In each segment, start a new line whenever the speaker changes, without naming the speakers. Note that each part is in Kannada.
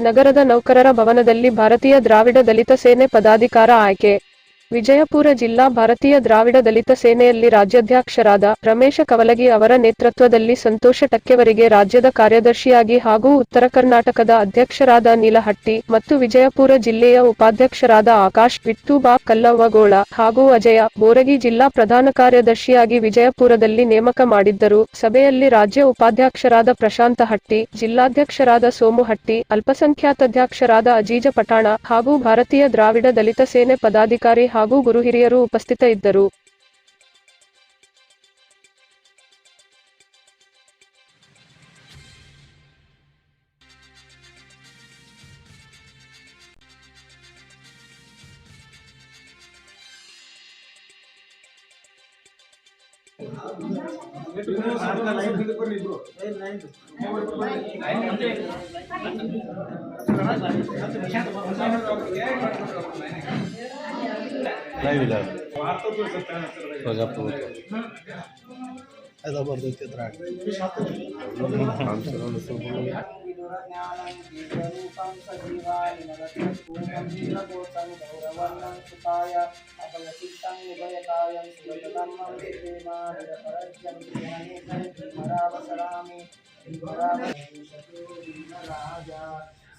ನಗರದ ನೌಕರರ ಭವನದಲ್ಲಿ ಭಾರತೀಯ ದ್ರಾವಿಡ ದಲಿತ ಸೇನೆ ಪದಾಧಿಕಾರ ಆಯ್ಕೆ. ವಿಜಯಪುರ ಜಿಲ್ಲಾ ಭಾರತೀಯ ದ್ರಾವಿಡ ದಲಿತ ಸೇನೆಯಲ್ಲಿ ರಾಜ್ಯಾಧ್ಯಕ್ಷರಾದ ರಮೇಶ ಕವಲಗಿ ಅವರ ನೇತೃತ್ವದಲ್ಲಿ ಸಂತೋಷ ಟಕ್ಕೆವರಿಗೆ ರಾಜ್ಯದ ಕಾರ್ಯದರ್ಶಿಯಾಗಿ ಹಾಗೂ ಉತ್ತರ ಕರ್ನಾಟಕದ ಅಧ್ಯಕ್ಷರಾದ ನೀಲಹಟ್ಟಿ ಮತ್ತು ವಿಜಯಪುರ ಜಿಲ್ಲೆಯ ಉಪಾಧ್ಯಕ್ಷರಾದ ಆಕಾಶ್ ಬಿಟ್ಟುಬಾ ಕಲ್ಲವ್ವಗೋಳ ಹಾಗೂ ಅಜಯ ಬೋರಗಿ ಜಿಲ್ಲಾ ಪ್ರಧಾನ ಕಾರ್ಯದರ್ಶಿಯಾಗಿ ವಿಜಯಪುರದಲ್ಲಿ ನೇಮಕ ಮಾಡಿದ್ದರು. ಸಭೆಯಲ್ಲಿ ರಾಜ್ಯ ಉಪಾಧ್ಯಕ್ಷರಾದ ಪ್ರಶಾಂತ ಹಟ್ಟಿ, ಜಿಲ್ಲಾಧ್ಯಕ್ಷರಾದ ಸೋಮು ಹಟ್ಟಿ ಅಲ್ಪಸಂಖ್ಯಾತಾಧ್ಯಕ್ಷರಾದ ಅಜೀಜ ಪಠಾಣ ಹಾಗೂ ಭಾರತೀಯ ದ್ರಾವಿಡ ದಲಿತ ಸೇನೆ ಪದಾಧಿಕಾರಿ ಹಾಗೂ ಗುರು ಹಿರಿಯರು ಉಪಸ್ಥಿತ ಇದ್ದರು.
नाही विचार प्रजापूर ज़बरदस्ती
राजा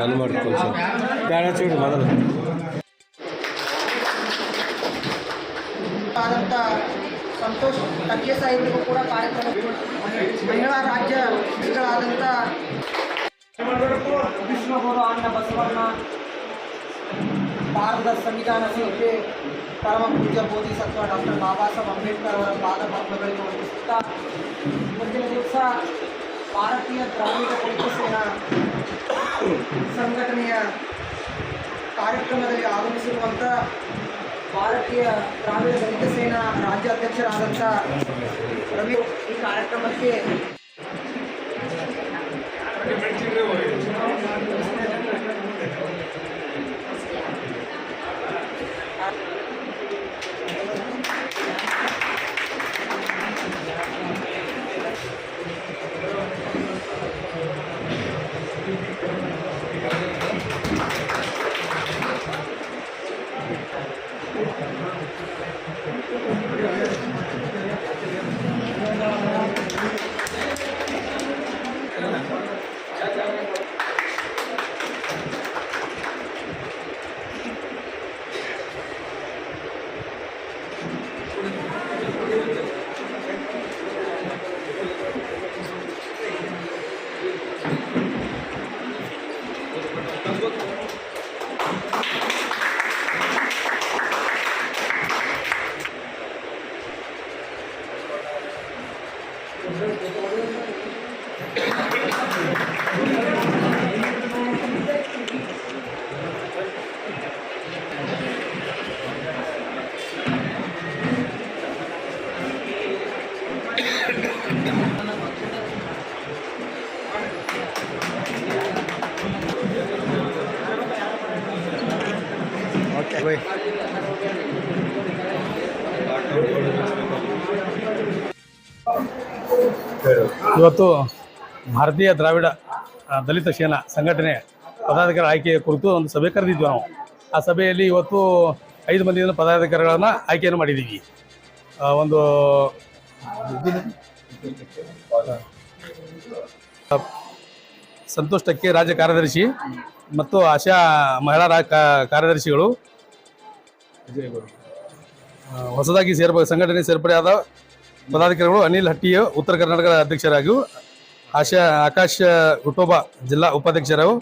ಚಾಲು ಮಾಡ್ಕೊಳ್ಳಿ ಸರ್ ಬ್ಯಾಡ ಚೂಡು ಮೊದಲು.
ಆದಂತ ಸಂತೋಷ್ ಟಕ್ಕೆ ಸಾಹೇಬರಿಗೂ ಕೂಡ ಕಾರ್ಯಕ್ರಮ ಮಹಿಳಾ ರಾಜ್ಯಗಳಾದಂಥ ವಿಷ್ಣುಗುರು ಅಣ್ಣ ಬಸವಣ್ಣ ಭಾರತದ ಸಂವಿಧಾನ ಶಿಲ್ಪಿ ಪರಮ ಪೂಜ್ಯ ಬೋಧಿಸತ್ವ ಡಾಕ್ಟರ್ ಬಾಬಾ ಸಾಹೇಬ್ ಅಂಬೇಡ್ಕರ್ ಅವರ ಪಾದ ಪದ್ಮಗಳಿಗೆ ವಂದಿಸುತ್ತಾ ಮುಂದಿನ ದಿವಸ ಭಾರತೀಯ ದ್ರಾವಿಡ ಸೇನಾ ಸಂಘಟನೆಯ ಕಾರ್ಯಕ್ರಮದಲ್ಲಿ ಆಗಮಿಸಿರುವಂಥ ಭಾರತೀಯ ದ್ರಾವಿಡ ದಲಿತ ಸೇನಾ ರಾಜ್ಯಾಧ್ಯಕ್ಷರಾದಂಥ ರವಿ ಈ ಕಾರ್ಯಕ್ರಮಕ್ಕೆ
Gracias.
ಇವತ್ತು ಭಾರತೀಯ ದ್ರಾವಿಡ ದಲಿತ ಸೇನಾ ಸಂಘಟನೆ ಪದಾಧಿಕಾರ ಆಯ್ಕೆಯ ಕುರಿತು ಒಂದು ಸಭೆ ಕರೆದಿದ್ವಿ ನಾವು. ಆ ಸಭೆಯಲ್ಲಿ ಇವತ್ತು ಐದು ಮಂದಿ ಪದಾಧಿಕಾರಿಗಳನ್ನು ಆಯ್ಕೆಯನ್ನು ಮಾಡಿದ್ದೀವಿ. ಒಂದು ಸಂತುಷ್ಟಕ್ಕೆ ರಾಜ್ಯ ಕಾರ್ಯದರ್ಶಿ ಮತ್ತು ಆಶಾ ಮಹಿಳಾ ಕಾರ್ಯದರ್ಶಿಗಳು ಹೊಸದಾಗಿ ಸೇರ್ಪ, ಸಂಘಟನೆ ಸೇರ್ಪಡೆಯಾದ ಪದಾಧಿಕಾರಿಗಳು ಅನಿಲ್ ಹಟ್ಟಿಯು ಉತ್ತರ ಕರ್ನಾಟಕದ ಅಧ್ಯಕ್ಷರಾಗಿಯೂ, ಆಶಾ, ಆಕಾಶ್ ಗುಟೋಬ ಜಿಲ್ಲಾ ಉಪಾಧ್ಯಕ್ಷರು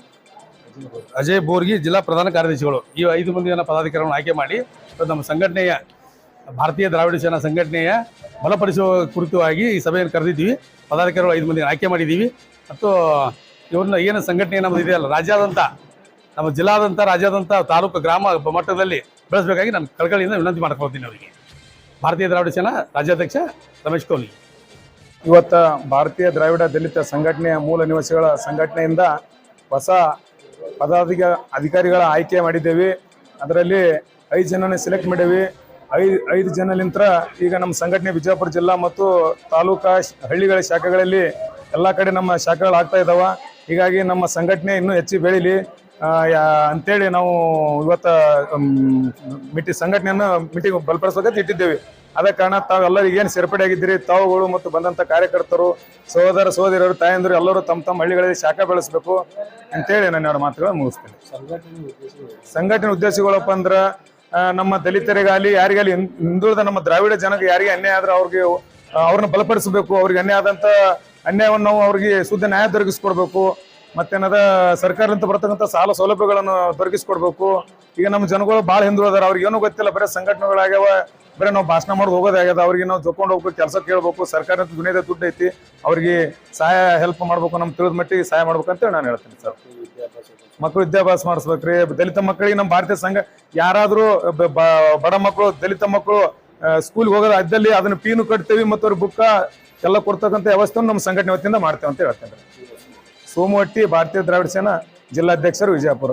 ಅಜಯ್ ಬೋರ್ಗಿ ಜಿಲ್ಲಾ ಪ್ರಧಾನ ಕಾರ್ಯದರ್ಶಿಗಳು. ಈ ಐದು ಮಂದಿಯನ್ನು ಪದಾಧಿಕಾರಿಗಳನ್ನು ಆಯ್ಕೆ ಮಾಡಿ ನಮ್ಮ ಸಂಘಟನೆಯ, ಭಾರತೀಯ ದ್ರಾವಿಡ ಸೇನಾ ಸಂಘಟನೆಯ ಬಲಪಡಿಸುವ ಕುರಿತವಾಗಿ ಈ ಸಭೆಯನ್ನು ಕರೆದಿದ್ದೀವಿ. ಪದಾಧಿಕಾರಿಗಳು ಐದು ಮಂದಿಯನ್ನು ಆಯ್ಕೆ ಮಾಡಿದ್ದೀವಿ. ಮತ್ತು ಇವ್ರನ್ನ ಏನು ಸಂಘಟನೆ ನಮ್ಮದು ಇದೆಯಲ್ಲ ರಾಜ್ಯಾದ್ಯಂತ ನಮ್ಮ ಜಿಲ್ಲಾದಂಥ ರಾಜ್ಯಾದ್ಯಂತ ತಾಲೂಕು, ಗ್ರಾಮ ಮಟ್ಟದಲ್ಲಿ ಬೆಳೆಸಬೇಕಾಗಿ ನಾನು ಕಳಕಳಿಯಿಂದ ವಿನಂತಿ ಮಾಡ್ಕೊಳ್ತೀನಿ ಅವರಿಗೆ. ಭಾರತೀಯ ದ್ರಾವಿಡ ಸೇನಾ ರಾಜ್ಯಾಧ್ಯಕ್ಷ ರಮೇಶ್ ಕೋಹ್ಲಿ
ಇವತ್ತು ಭಾರತೀಯ ದ್ರಾವಿಡ ದಲಿತ ಸಂಘಟನೆಯ ಮೂಲ ನಿವಾಸಿಗಳ ಸಂಘಟನೆಯಿಂದ ಹೊಸ ಪದಾಧಿಕ ಅಧಿಕಾರಿಗಳ ಆಯ್ಕೆ ಮಾಡಿದ್ದೇವೆ. ಅದರಲ್ಲಿ ಐದು ಜನನ ಸೆಲೆಕ್ಟ್ ಮಾಡೇವಿ ಐದು ಐದು ಜನಲಿಂತ್ರ ಈಗ ನಮ್ಮ ಸಂಘಟನೆ ಬಿಜಾಪುರ ಜಿಲ್ಲಾ ಮತ್ತು ತಾಲೂಕಾ ಹಳ್ಳಿಗಳ ಶಾಖೆಗಳಲ್ಲಿ ಎಲ್ಲ ಕಡೆ ನಮ್ಮ ಶಾಖೆಗಳು ಆಗ್ತಾ ಇದ್ದಾವೆ ಹೀಗಾಗಿ ನಮ್ಮ ಸಂಘಟನೆ ಇನ್ನೂ ಹೆಚ್ಚು ಬೆಳೀಲಿ. ಅಂತೇಳಿ ನಾವು ಇವತ್ತ ಮಿಟಿ ಸಂಘಟನೆಯನ್ನು ಮೀಟಿಂಗ್ ಬಲಪಡಿಸಬೇಕಂತ ಇಟ್ಟಿದ್ದೇವೆ. ಅದ ಕಾರಣ ತಾವೆಲ್ಲರೂ ಏನು ಸೇರ್ಪಡೆ ಆಗಿದ್ದೀರಿ, ತಾವುಗಳು ಮತ್ತು ಬಂದಂಥ ಕಾರ್ಯಕರ್ತರು, ಸಹೋದರ ಸಹೋದರರು ತಾಯಂದಿರು, ಎಲ್ಲರೂ ತಮ್ಮ ತಮ್ಮ ಹಳ್ಳಿಗಳಲ್ಲಿ ಶಾಖ ಬೆಳೆಸಬೇಕು ಅಂತೇಳಿ ನಾನು ಎರಡು ಮಾತುಗಳನ್ನು ಮುಗಿಸ್ತೇನೆ. ಸಂಘಟನೆ ಉದ್ದೇಶಗಳಪ್ಪ ಅಂದ್ರೆ ನಮ್ಮ ದಲಿತರಿಗಾಗಲಿ, ಯಾರಿಗಾಗಲಿ ಹಿಂದುಳಿದ ನಮ್ಮ ದ್ರಾವಿಡ ಜನಕ್ಕೆ ಯಾರಿಗೆ ಅನ್ಯಾಯ ಆದ್ರೆ ಅವ್ರಿಗೆ ಅವ್ರನ್ನ ಬಲಪಡಿಸಬೇಕು, ಅವ್ರಿಗೆ ಅನ್ಯಾಯ ಆದಂತ ಅನ್ಯಾಯವನ್ನು ನಾವು ಅವ್ರಿಗೆ ಶುದ್ಧ ನ್ಯಾಯ ದೊರಕಿಸ್ಕೊಡ್ಬೇಕು. ಮತ್ತೇನದ ಸರ್ಕಾರದಿಂದ ಬರ್ತಕ್ಕಂಥ ಸಾಲ ಸೌಲಭ್ಯಗಳನ್ನು ದೊರಕಿಸ್ಕೊಡ್ಬೇಕು. ಈಗ ನಮ್ಮ ಜನಗಳು ಭಾಳ ಹಿಂದುಳಿದಾರೆ ಅವ್ರಿಗೆ ಏನೂ ಗೊತ್ತಿಲ್ಲ, ಬರೀ ಸಂಘಟನೆಗಳಾಗ್ಯಾವ, ಬರೀ ನಾವು ಭಾಷಣ ಮಾಡಿ ಹೋಗೋದೇ ಆಗ್ಯದ ಅವ್ರಿಗೆ ನಾವು ಜೊಕೊಂಡು ಹೋಗ್ಬೇಕು, ಕೆಲಸ ಸರ್ಕಾರ ಸರ್ಕಾರದ ದುನಿಯದ ದುಡ್ಡು ಐತಿ, ಅವ್ರಿಗೆ ಸಹಾಯ ಹೆಲ್ಪ್ ಮಾಡ್ಬೇಕು ನಮ್ಮ ತಿಳಿದ ಮಟ್ಟಿಗೆ ಸಹಾಯ ಮಾಡ್ಬೇಕು ಅಂತೇಳಿ ನಾನು ಹೇಳ್ತೀನಿ ಸರ್. ಮಕ್ಕಳು ವಿದ್ಯಾಭ್ಯಾಸ ಮಾಡಿಸ್ಬೇಕ್ರಿ, ದಲಿತ ಮಕ್ಕಳಿಗೆ ನಮ್ಮ ಭಾರತೀಯ ಸಂಘ, ಯಾರಾದರೂ ಬಡ ಮಕ್ಕಳು ದಲಿತ ಮಕ್ಕಳು ಸ್ಕೂಲ್ಗೆ ಹೋಗೋದು ಅದ್ದಲ್ಲಿ ಅದನ್ನ ಪೀನು ಕಟ್ತೀವಿ ಮತ್ತು ಅವ್ರ ಬುಕ್ಕ ಎಲ್ಲ ಕೊಡ್ತಕ್ಕಂಥ ವ್ಯವಸ್ಥೆಯನ್ನು ನಮ್ಮ ಸಂಘಟನೆ ವತಿಯಿಂದ ಮಾಡ್ತೇವೆ ಅಂತ ಹೇಳ್ತೇನೆ ಸೋಮವಟ್ಟಿ ಭಾರತೀಯ ದ್ರಾವಿಡ ಸೇನಾ ಜಿಲ್ಲಾಧ್ಯಕ್ಷರು ವಿಜಯಪುರ.